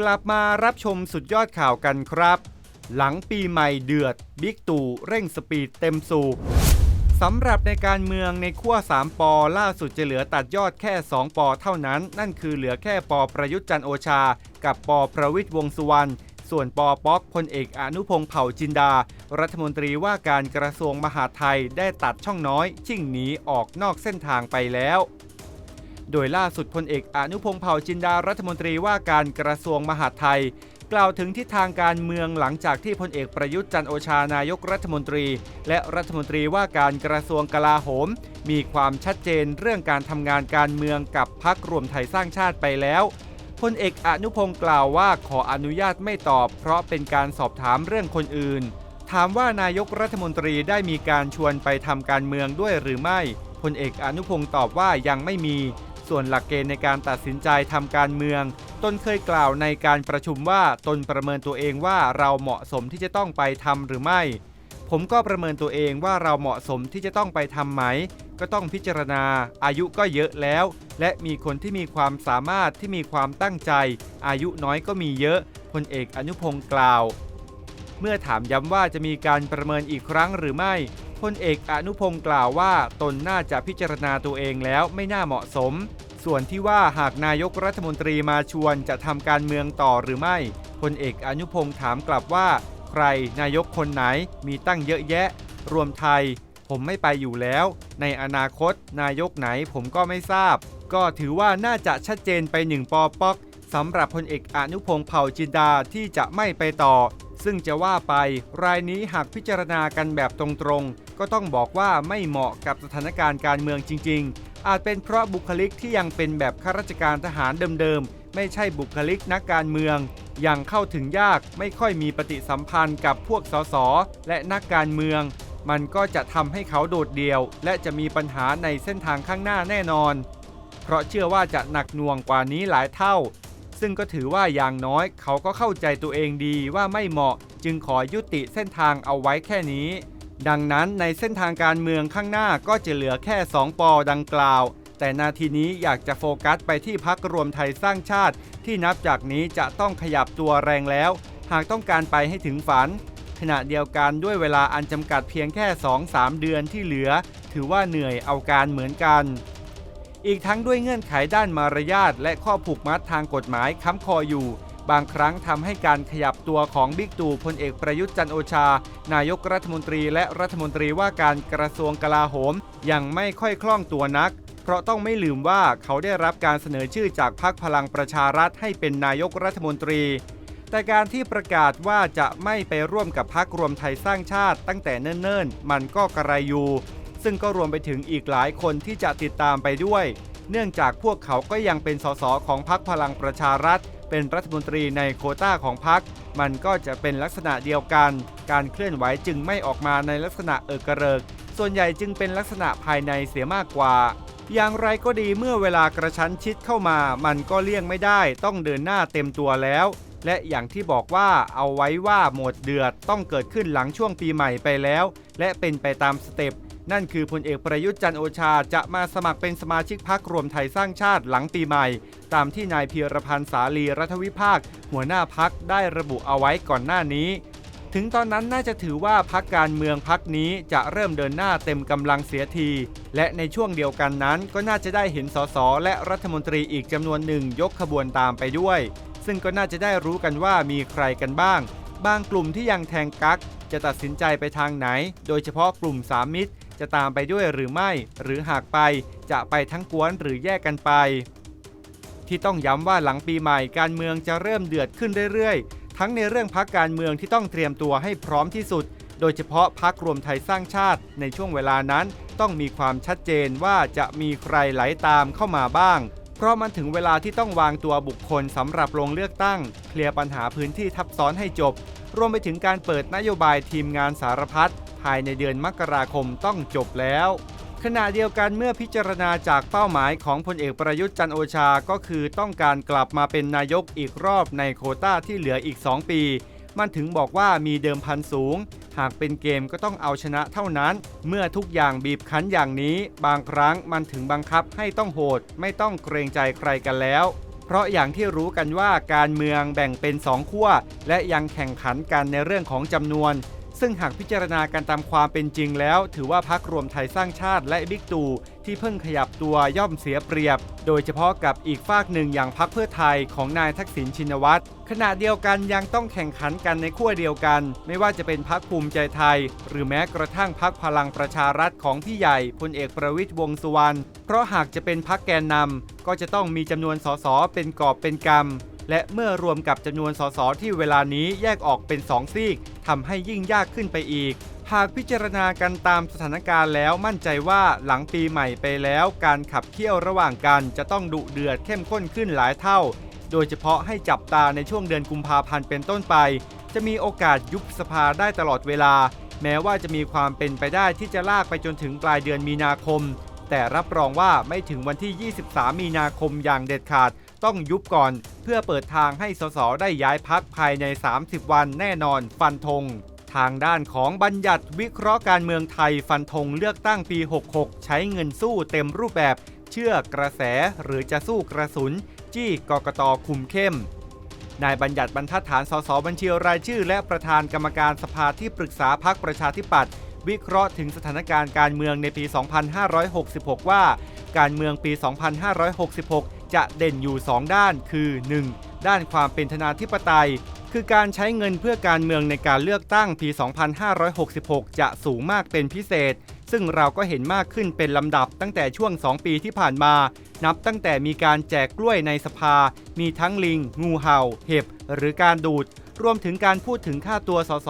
กลับมารับชมสุดยอดข่าวกันครับ หลังปีใหม่เดือด บิ๊กตู่เร่งสปีดเต็มสูบสำหรับในการเมืองในขั้ว3ปอล่าสุดจะเหลือตัดยอดแค่ 2 ปอเท่านั้น นั่นคือเหลือแค่ปอประยุทธ์จันโอชา กับปอประวิทย์วงสุวรรณส่วนปอป๊อกพลเอกอนุพงษ์เผ่าจินดา รัฐมนตรีว่าการกระทรวงมหาดไทยได้ตัดช่องน้อย ชิ่งหนีออกนอกเส้นทางไปแล้ว โดยล่าสุดพลเอกอนุพงษ์เผ่าจินดารัฐมนตรีว่าการกระทรวงมหาดไทย กล่าวถึงทิศทางการเมืองหลังจากที่พลเอกประยุทธ์จันโอชานายกรัฐมนตรี และรัฐมนตรีว่าการกระทรวงกลาโหม มีความชัดเจนเรื่องการทำงานการเมืองกับพักรวมไทยสร้างชาติไปแล้วพลเอกอนุพงศ์กล่าวว่าขออนุญาตไม่ตอบ เพราะเป็นการสอบถามเรื่องคนอื่น ถามว่านายกรัฐมนตรีได้มีการชวนไปทำการเมืองด้วยหรือไม่พลเอกอนุพงศ์ตอบว่ายังไม่มี ส่วนหลักเกณฑ์ในการตัดสินใจทำการเมือง ตนเคยกล่าวในการประชุมว่าตนประเมินตัวเองว่าเราเหมาะสมที่จะต้องไปทำหรือไม่ ผมก็ประเมินตัวเองว่าเราเหมาะสมที่จะต้องไปทำไหม ก็ต้องพิจารณา อายุก็เยอะแล้ว และมีคนที่มีความสามารถที่มีความตั้งใจ อายุน้อยก็มีเยอะพลเอกอนุพงศ์กล่าว เมื่อถามย้ำว่าจะมีการประเมินอีกครั้งหรือไม่พลเอกอนุพงศ์กล่าวว่าตนน่าจะพิจารณาตัวเองแล้วไม่น่าเหมาะสม ส่วนที่ว่าหากนายกรัฐมนตรีมาชวนจะทำการเมืองต่อหรือไม่พลเอกอนุพงศ์ถามกลับว่า ใครนายกคนไหนมีตั้งเยอะแยะ รวมไทย ผมไม่ไปอยู่แล้ว ในอนาคต นายกไหนผมก็ไม่ทราบ ก็ถือว่าน่าจะชัดเจนไปหนึ่งปอปอกสำหรับพลเอกอนุพงศ์เผ่าจินดาที่จะไม่ไปต่อ ซึ่งจะว่าไปรายนี้หากพิจารณากันแบบตรงๆ ก็ต้องบอกว่าไม่เหมาะกับสถานการณ์การเมืองจริง ๆ อาจเป็นเพราะบุคลิกที่ยังเป็นแบบข้าราชการทหารเดิมๆ ไม่ใช่บุคลิกนักการเมืองยังเข้าถึงยากไม่ค่อยมีปฏิสัมพันธ์กับพวกสสและนักการเมือง มันก็จะทำให้เขาโดดเดี่ยว และจะมีปัญหาในเส้นทางข้างหน้าแน่นอน เพราะเชื่อว่าจะหนักหน่วงกว่านี้หลายเท่า ซึ่งก็ถือว่าอย่างน้อยเขาก็เข้าใจตัวเองดีว่าไม่เหมาะ จึงขอยุติเส้นทางเอาไว้แค่นี้ ดังนั้นในเส้นทางการเมืองข้างหน้าก็จะเหลือแค่ 2 ปอดังกล่าว แต่นาทีนี้อยากจะโฟกัสไปที่พักรวมไทยสร้างชาติ ที่นับจากนี้จะต้องขยับตัวแรงแล้ว หากต้องการไปให้ถึงฝัน ขณะเดียวกันด้วยเวลาอันจำกัดเพียงแค่ 2-3 เดือนที่เหลือ ถือว่าเหนื่อยเอาการเหมือนกัน อีกทั้งด้วยเงื่อนไขด้านมารยาทและข้อผูกมัดทางกฎหมายค้ำคออยู่ บางครั้งทำให้การขยับตัวของบิ๊กตู่พลเอกประยุทธ์จันโอชา นายกรัฐมนตรีและรัฐมนตรีว่าการกระทรวงกลาโหม ยังไม่ค่อยคล่องตัวนัก เพราะต้องไม่ลืมว่าเขาได้รับการเสนอชื่อจากพรรคพลังประชารัฐให้เป็นนายกรัฐมนตรีแต่การที่ประกาศว่าจะไม่ไปร่วมกับพรรครวมไทยสร้างชาติตั้งแต่เนิ่นๆ มันก็กระไรอยู่ ซึ่งก็รวมไปถึงอีกหลายคนที่จะติดตามไปด้วย เนื่องจากพวกเขาก็ยังเป็นสสของพรรคพลังประชารัฐ เป็นรัฐมนตรีในโคต้าของพรรคมันก็จะเป็นลักษณะเดียวกัน การเคลื่อนไหวจึงไม่ออกมาในลักษณะเอกระเริก ส่วนใหญ่จึงเป็นลักษณะภายในเสียมากกว่า อย่างไรก็ดีเมื่อเวลากระชั้นชิดเข้ามา มันก็เลี่ยงไม่ได้ ต้องเดินหน้าเต็มตัวแล้ว และอย่างที่บอกว่าเอาไว้ว่าหมดเดือดต้องเกิดขึ้นหลังช่วงปีใหม่ไปแล้ว และเป็นไปตามสเต็ป นั่นคือพลเอกประยุทธ์จันโอชาจะมาสมัครเป็นสมาชิกพักรวมไทยสร้างชาติหลังปีใหม่ ตามที่นายเพียรพันธ์สาลีรัฐวิภาค หัวหน้าพักได้ระบุเอาไว้ก่อนหน้านี้ ถึงตอนนั้นน่าจะถือว่าพักการเมืองพักนี้จะเริ่มเดินหน้าเต็มกำลังเสียที และในช่วงเดียวกันนั้นก็น่าจะได้เห็นสสและรัฐมนตรีอีกจำนวนหนึ่งยกขบวนตามไปด้วย ซึ่งก็น่าจะได้รู้กันว่ามีใครกันบ้าง บางกลุ่มที่ยังแทงกักจะตัดสินใจไปทางไหน โดยเฉพาะกลุ่มสามมิตร จะตามไปด้วยหรือไม่ หรือหากไปจะไปทั้งกวนหรือแยกกันไป ที่ต้องย้ำว่าหลังปีใหม่การเมืองจะเริ่มเดือดขึ้นเรื่อยๆ ทั้งในเรื่องพักการเมืองที่ต้องเตรียมตัวให้พร้อมที่สุด โดยเฉพาะพักรวมไทยสร้างชาติ ในช่วงเวลานั้นต้องมีความชัดเจนว่าจะมีใครไหลตามเข้ามาบ้าง เพราะมันถึงเวลาที่ต้องวางตัวบุคคลสำหรับลงเลือกตั้ง เคลียร์ปัญหาพื้นที่ทับซ้อนให้จบ รวมไปถึงการเปิดนโยบายทีมงานสารพัด ภายในเดือนมกราคมต้องจบแล้วขณะเดียวกันเมื่อพิจารณาจากเป้าหมายของพลเอกประยุทธ์จันโอชาก็คือต้องการกลับมาเป็นนายกอีกรอบในโควต้าที่เหลืออีก 2 ปี มันถึงบอกว่ามีเดิมพันสูง หากเป็นเกมก็ต้องเอาชนะเท่านั้น เมื่อทุกอย่างบีบคั้นอย่างนี้ บางครั้งมันถึงบังคับให้ต้องโหด ไม่ต้องเกรงใจใครกันแล้ว เพราะอย่างที่รู้กันว่าการเมืองแบ่งเป็นสองขั้วและยังแข่งขันกันในเรื่องของจำนวน ซึ่งหากพิจารณากันตามความเป็นจริงแล้ว ถือว่าพักรวมไทยสร้างชาติและบิ๊กตู่ที่เพิ่งขยับตัวย่อมเสียเปรียบ โดยเฉพาะกับอีกฝากหนึ่งอย่างพักเพื่อไทยของนายทักษิณชินวัตรขณะเดียวกันยังต้องแข่งขันกันในขั้วเดียวกัน ไม่ว่าจะเป็นพักภูมิใจไทย หรือแม้กระทั่งพักพลังประชารัฐของพี่ใหญ่พลเอกประวิตยวงสุวรรณเพราะหากจะเป็นพักแกนนำก็จะต้องมีจำนวนสสเป็นกอบเป็นกำ และเมื่อรวมกับจำนวนสสที่เวลานี้แยกออกเป็น 2 ซีกทำให้ยิ่งยากขึ้นไปอีก หากพิจารณากันตามสถานการณ์แล้วมั่นใจว่าหลังปีใหม่ไปแล้ว การขับเคี่ยวระหว่างกันจะต้องดุเดือดเข้มข้นขึ้นหลายเท่า โดยเฉพาะให้จับตาในช่วงเดือนกุมภาพันธ์เป็นต้นไป จะมีโอกาสยุบสภาได้ตลอดเวลา แม้ว่าจะมีความเป็นไปได้ที่จะลากไปจนถึงปลายเดือนมีนาคม แต่รับรองว่าไม่ถึงวันที่ 23 มีนาคมอย่างเด็ดขาด ต้องยุบก่อน เพื่อเปิดทางให้สสได้ย้ายพักภายใน 30 วันแน่นอนฟันธงทางด้านของบัญญัติวิเคราะห์การเมืองไทยฟันธงเลือกตั้งปี 66 ใช้เงินสู้เต็มรูปแบบ เชื่อกระแสหรือจะสู้กระสุน จี้กกตคุมเข้ม นายบัญญัติบรรทัดฐานสสบัญชีรายชื่อ และประธานกรรมการสภาที่ปรึกษาพักประชาธิปัตย์วิเคราะห์ถึงสถานการณ์การเมืองในปี 2566 ว่า การเมืองปี 2566 จะเด่นอยู่ 2 ด้านคือ 1. ด้านความเป็นธนาธิปไตย คือการใช้เงินเพื่อการเมืองในการเลือกตั้งปี 2566 จะสูงมากเป็นพิเศษ ซึ่งเราก็เห็นมากขึ้นเป็นลำดับตั้งแต่ช่วง 2 ปีที่ผ่านมา นับตั้งแต่มีการแจกกล้วยในสภา มีทั้งลิง งูเห่า เห็บ หรือการดูด รวมถึงการพูดถึงค่าตัวสส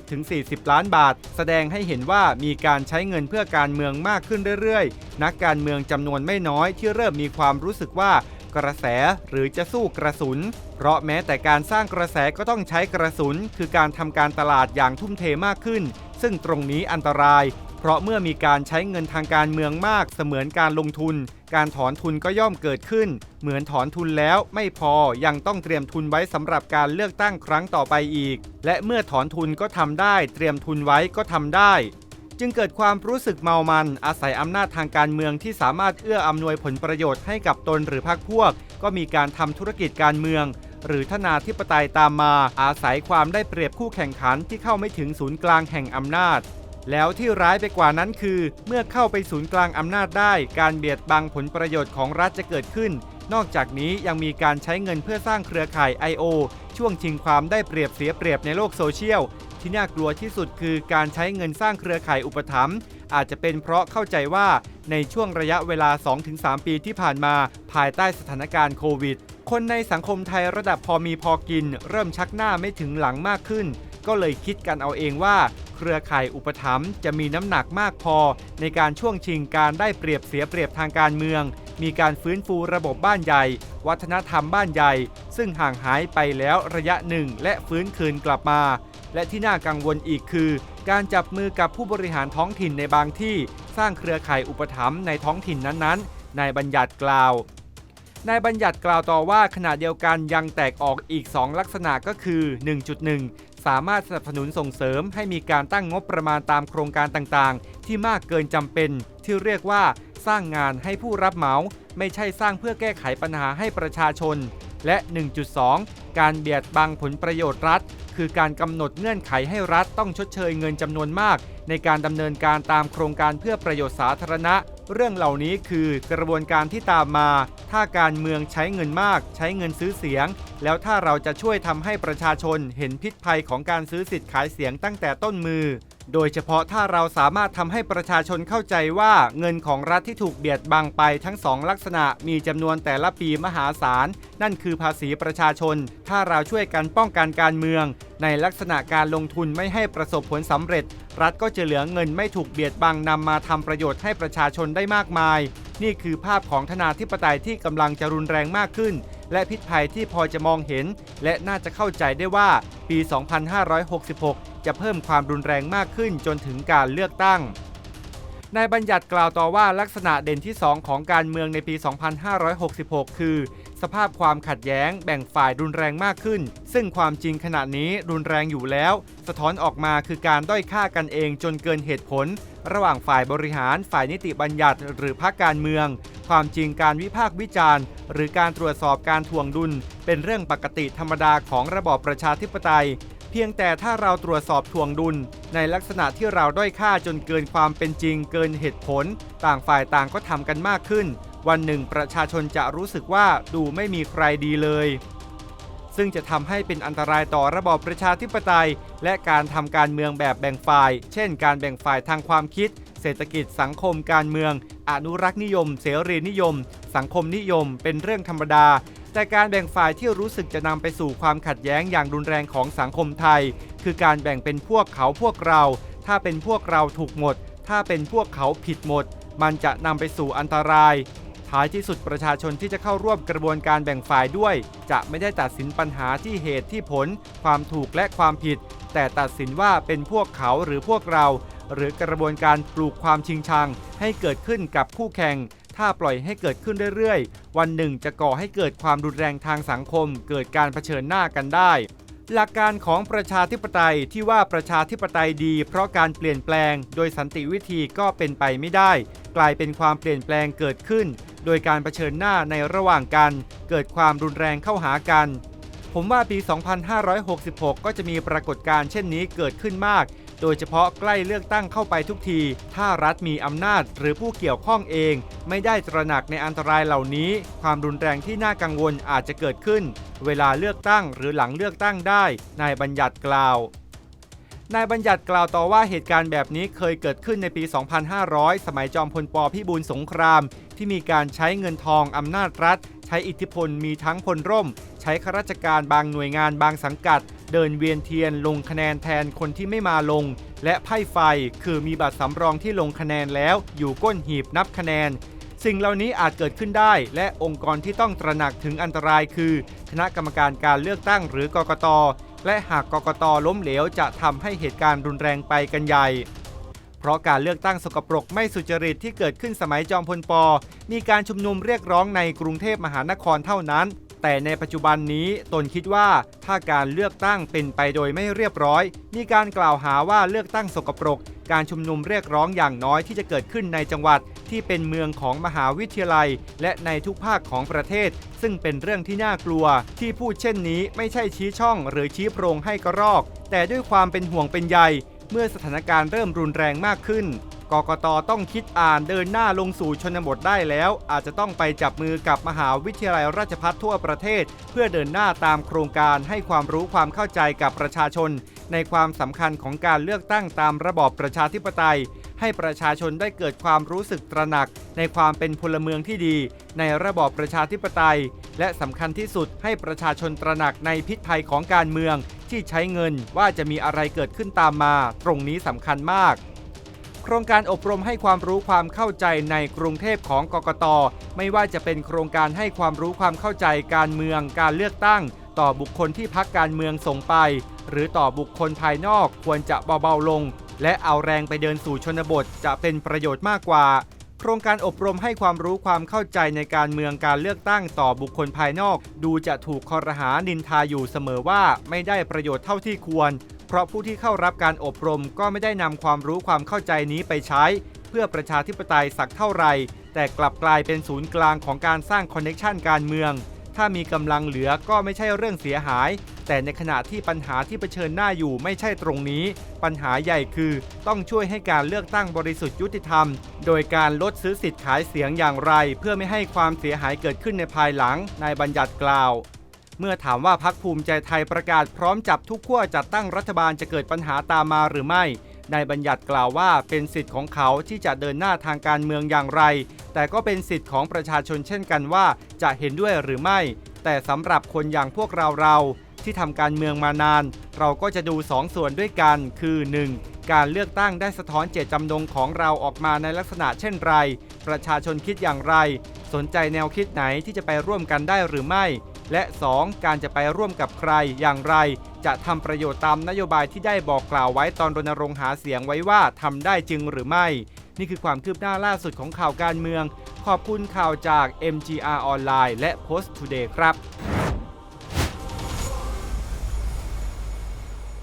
30-40 ล้านบาท แสดงให้เห็นว่ามีการใช้เงินเพื่อการเมืองมากขึ้นเรื่อยๆ นักการเมืองจำนวนไม่น้อยที่เริ่มมีความรู้สึกว่ากระแสหรือจะสู้กระสุน เพราะแม้แต่การสร้างกระแสก็ต้องใช้กระสุน คือการทำการตลาดอย่างทุ่มเทมากขึ้น ซึ่งตรงนี้อันตราย เพราะเมื่อมีการใช้เงินทางการเมืองมากเสมือนการลงทุน การถอนทุนก็ย่อมเกิดขึ้น เหมือนถอนทุนแล้วไม่พอยังต้องเตรียมทุนไว้สำหรับการเลือกตั้งครั้งต่อไปอีก และเมื่อถอนทุนก็ทำได้ เตรียมทุนไว้ก็ทำได้ จึงเกิดความรู้สึกเมามัน อาศัยอำนาจทางการเมืองที่สามารถเอื้ออำนวยผลประโยชน์ให้กับตนหรือพรรคพวก ก็มีการทำธุรกิจการเมืองหรือทนาธิปไตยตามมา อาศัยความได้เปรียบคู่แข่งขันที่เข้าไม่ถึงศูนย์กลางแห่งอำนาจ แล้วที่ร้ายไปกว่านั้นคือ เมื่อเข้าไปศูนย์กลางอำนาจได้ การเบียดบังผลประโยชน์ของรัฐจะเกิดขึ้น นอกจากนี้ยังมีการใช้เงินเพื่อสร้างเครือข่าย I.O. ช่วงชิงความได้เปรียบเสียเปรียบในโลกโซเชียล ที่น่ากลัวที่สุดคือการใช้เงินสร้างเครือข่ายอุปถัมภ์อาจจะเป็นเพราะเข้าใจว่าในช่วงระยะเวลา 2-3 ปีที่ผ่านมา ภายใต้สถานการณ์โควิดคนในสังคมไทยระดับพอมีพอกิน เริ่มชักหน้าไม่ถึงหลังมากขึ้น ก็เลยคิดกันเอาเองว่า เครือข่ายอุปถัมภ์จะมีน้ำหนักมากพอ ในการช่วงชิงการได้เปรียบเสียเปรียบทางการเมือง มีการฟื้นฟูระบบบ้านใหญ่ วัฒนธรรมบ้านใหญ่ ซึ่งห่างหายไปแล้วระยะหนึ่งและฟื้นคืนกลับมา และที่น่ากังวลอีกคือ การจับมือกับผู้บริหารท้องถิ่นในบางที่ สร้างเครือข่ายอุปถัมภ์ในท้องถิ่นนั้นๆนายบัญญัติกล่าวนายบัญญัติกล่าวต่อว่าขณะเดียวกันยังแตกออกอีก 2 ลักษณะก็คือ 1.1 สามารถสนับสนุนส่งเสริมให้มีการตั้งงบประมาณตามโครงการต่างๆ ที่มากเกินจำเป็น ที่เรียกว่าสร้างงานให้ผู้รับเหมา ไม่ใช่สร้างเพื่อแก้ไขปัญหาให้ประชาชน และ 1.2 การเบียดบังผลประโยชน์รัฐ คือการกำหนดเงื่อนไขให้รัฐต้องชดเชยเงินจำนวนมาก ในการดำเนินการตามโครงการเพื่อประโยชน์สาธารณะ เรื่องเหล่านี้คือกระบวนการที่ตามมา ถ้าการเมืองใช้เงินมาก ใช้เงินซื้อเสียง แล้วถ้าเราจะช่วยทำให้ประชาชนเห็นพิษภัยของการซื้อสิทธิ์ขายเสียงตั้งแต่ต้นมือ โดยเฉพาะถ้าเราสามารถทำให้ประชาชนเข้าใจว่าเงินของรัฐที่ถูกเบียดบังไปทั้งสองลักษณะมีจำนวนแต่ละปีมหาศาล นั่นคือภาษีประชาชน ถ้าเราช่วยกันป้องกันการเมือง ในลักษณะการลงทุนไม่ให้ประสบผลสำเร็จ รัฐก็จะเหลือเงินไม่ถูกเบียดบังนำมาทำประโยชน์ให้ประชาชนได้มากมาย นี่คือภาพของธนาธิปไตยที่กำลังจะรุนแรงมากขึ้น และพิษภัยที่พอจะมองเห็น และน่าจะเข้าใจได้ว่าปี 2566 จะเพิ่มความรุนแรงมากขึ้นจนถึงการเลือกตั้งนายบัญญัติกล่าวต่อว่าลักษณะเด่นที่ 2 ของการเมืองในปี 2566 คือ สภาพความขัดแย้งแบ่งฝ่ายรุนแรงมากขึ้น ซึ่งความจริงขณะนี้รุนแรงอยู่แล้ว สะท้อนออกมาคือการด้อยค่ากันเองจนเกินเหตุผล ระหว่างฝ่ายบริหารฝ่ายนิติบัญญัติหรือพรรคการเมือง ความจริงการวิพากษ์วิจารณ์ หรือการตรวจสอบการทวงดุล เป็นเรื่องปกติธรรมดาของระบอบประชาธิปไตย เพียงแต่ถ้าเราตรวจสอบทวงดุล ในลักษณะที่เราด้อยค่าจนเกินความเป็นจริง เกินเหตุผล ต่างฝ่ายต่างก็ทำกันมากขึ้น วันหนึ่งประชาชนจะรู้สึกว่าดูไม่มีใครดีเลยซึ่งจะทำให้เป็นอันตรายต่อระบอบประชาธิปไตย และการทำการเมืองแบบแบ่งฝ่าย เช่น การแบ่งฝ่ายทางความคิด เศรษฐกิจสังคมการเมือง อนุรักษ์นิยม เสรีนิยม สังคมนิยม เป็นเรื่องธรรมดา แต่การแบ่งฝ่ายที่รู้สึกจะนำไปสู่ความขัดแย้งอย่างรุนแรงของสังคมไทย คือการแบ่งเป็นพวกเขาพวกเรา ถ้าเป็นพวกเราถูกหมด ถ้าเป็นพวกเขาผิดหมด มันจะนำไปสู่อันตราย ท้ายที่สุดประชาชนที่จะเข้าร่วมกระบวนการแบ่งฝ่ายด้วย จะไม่ได้ตัดสินปัญหาที่เหตุที่ผล ความถูกและความผิด แต่ตัดสินว่าเป็นพวกเขาหรือพวกเรา หรือกระบวนการปลูกความชิงชัง ให้เกิดขึ้นกับคู่แข่ง ถ้าปล่อยให้เกิดขึ้นเรื่อยๆ วันหนึ่งจะก่อให้เกิดความรุนแรงทางสังคม เกิดการเผชิญหน้ากันได้ หลักการของประชาธิปไตยที่ว่าประชาธิปไตยดี เพราะการเปลี่ยนแปลง โดยสันติวิธีก็เป็นไปไม่ได้ กลายเป็นความเปลี่ยนแปลงเกิดขึ้น โดยการเผชิญหน้าในระหว่างกัน เกิดความรุนแรงเข้าหากันผมว่าปี 2566 ก็จะมีปรากฏการณ์เช่นนี้เกิดขึ้นมาก โดยเฉพาะใกล้เลือกตั้งเข้าไปทุกที ถ้ารัฐมีอำนาจหรือผู้เกี่ยวข้องเอง ไม่ได้ตระหนักในอันตรายเหล่านี้ ความรุนแรงที่น่ากังวลอาจจะเกิดขึ้น เวลาเลือกตั้งหรือหลังเลือกตั้งได้ นายบัญญัติกล่าวนายบัญญัติกล่าวต่อว่าเหตุการณ์แบบนี้เคยเกิดขึ้นในปี 2500 สมัยจอมพลปพิบูลสงคราม ที่มีการใช้เงินทองอำนาจรัฐ ใช้อิทธิพลมีทั้งพลร่ม ใช้ข้าราชการบางหน่วยงานบางสังกัด เดินเวียนเทียนลงคะแนนแทนคนที่ไม่มาลง และไพ่ไฟคือมีบัตรสำรองที่ลงคะแนนแล้วอยู่ก้นหีบนับคะแนน สิ่งเหล่านี้อาจเกิดขึ้นได้ และองค์กรที่ต้องตระหนักถึงอันตรายคือ คณะกรรมการการเลือกตั้งหรือกกต และหากกกตล้มเหลวจะทำให้เหตุการณ์รุนแรงไปกันใหญ่เพราะการเลือกตั้งสกปรกไม่สุจริตที่เกิดขึ้นสมัยจอมพลป มีการชุมนุมเรียกร้องในกรุงเทพมหานครเท่านั้น แต่ในปัจจุบันนี้ตนคิดว่าถ้าการเลือกตั้งเป็นไปโดยไม่เรียบร้อย มีการกล่าวหาว่าเลือกตั้งสกปรก การชุมนุมเรียกร้องอย่างน้อยที่จะเกิดขึ้นในจังหวัดที่เป็นเมืองของมหาวิทยาลัย และในทุกภาคของประเทศ ซึ่งเป็นเรื่องที่น่ากลัว ที่พูดเช่นนี้ไม่ใช่ชี้ช่องหรือชี้โพรงให้กระรอก แต่ด้วยความเป็นห่วงเป็นใยเมื่อสถานการณ์เริ่มรุนแรงมากขึ้น กกตต้องคิดอ่านเดินหน้าลงสู่ชนบทได้แล้ว อาจจะต้องไปจับมือกับมหาวิทยาลัยราชภัฏทั่วประเทศ เพื่อเดินหน้าตามโครงการให้ความรู้ความเข้าใจกับประชาชน ในความสำคัญของการเลือกตั้งตามระบอบประชาธิปไตย ให้ประชาชนได้เกิดความรู้สึกตระหนัก ในความเป็นพลเมืองที่ดี ในระบอบประชาธิปไตย และสำคัญที่สุดให้ประชาชนตระหนักในพิษภัยของการเมือง ที่ใช้เงินว่าจะมีอะไรเกิดขึ้นตามมา ตรงนี้สำคัญมาก โครงการอบรมให้ความรู้ความเข้าใจในกรุงเทพของกกต ไม่ว่าจะเป็นโครงการให้ความรู้ความเข้าใจการเมืองการเลือกตั้ง ต่อบุคคลที่พักการเมืองส่งไป หรือต่อบุคคลภายนอกควรจะเบาๆลง และเอาแรงไปเดินสู่ชนบทจะเป็นประโยชน์มากกว่า โครงการอบรมให้ความรู้ความเข้าใจในการเมืองการเลือกตั้งต่อบุคคลภายนอก ดูจะถูกคอรหานินทาอยู่เสมอว่าไม่ได้ประโยชน์เท่าที่ควร เพราะผู้ที่เข้ารับการอบรมก็ไม่ได้นำความรู้ความเข้าใจนี้ไปใช้ เพื่อประชาธิปไตยสักเท่าไหร่แต่กลับกลายเป็นศูนย์กลางของการสร้างคอนเน็ชันการเมือง ถ้ามีกำลังเหลือก็ไม่ใช่เรื่องเสียหาย แต่ในขณะที่ปัญหาที่เผชิญหน้าอยู่ไม่ใช่ตรงนี้ ปัญหาใหญ่คือ ต้องช่วยให้การเลือกตั้งบริสุทธิ์ยุติธรรม โดยการลดซื้อสิทธิ์ขายเสียงอย่างไร เพื่อไม่ให้ความเสียหายเกิดขึ้นในภายหลังนายบัญญัติกล่าวเมื่อถามว่าพักภูมิใจไทยประกาศพร้อมจับทุกขั้วจัดตั้งรัฐบาลจะเกิดปัญหาตามมาหรือไม่นายบัญญัติกล่าวว่าเป็นสิทธิ์ของเขาที่จะเดินหน้าทางการเมืองอย่างไร แต่ก็เป็นสิทธิ์ของประชาชนเช่นกันว่าจะเห็นด้วยหรือไม่ แต่สำหรับคนอย่างพวกเราเราที่ทำการเมืองมานาน เราก็จะดูสองส่วนด้วยกัน คือ 1. การเลือกตั้งได้สะท้อนเจตจำนงของเราออกมาในลักษณะเช่นไร ประชาชนคิดอย่างไร สนใจแนวคิดไหนที่จะไปร่วมกันได้หรือไม่ และ 2. การจะไปร่วมกับใครอย่างไร จะทำประโยชน์ตามนโยบายที่ได้บอกกล่าวไว้ตอนรณรงค์หาเสียงไว้ว่าทำได้จริงหรือไม่ นี่คือความคืบหน้าล่าสุดของข่าวการเมือง ขอบคุณข่าวจาก MGR ออนไลน์และ Post Today ครับ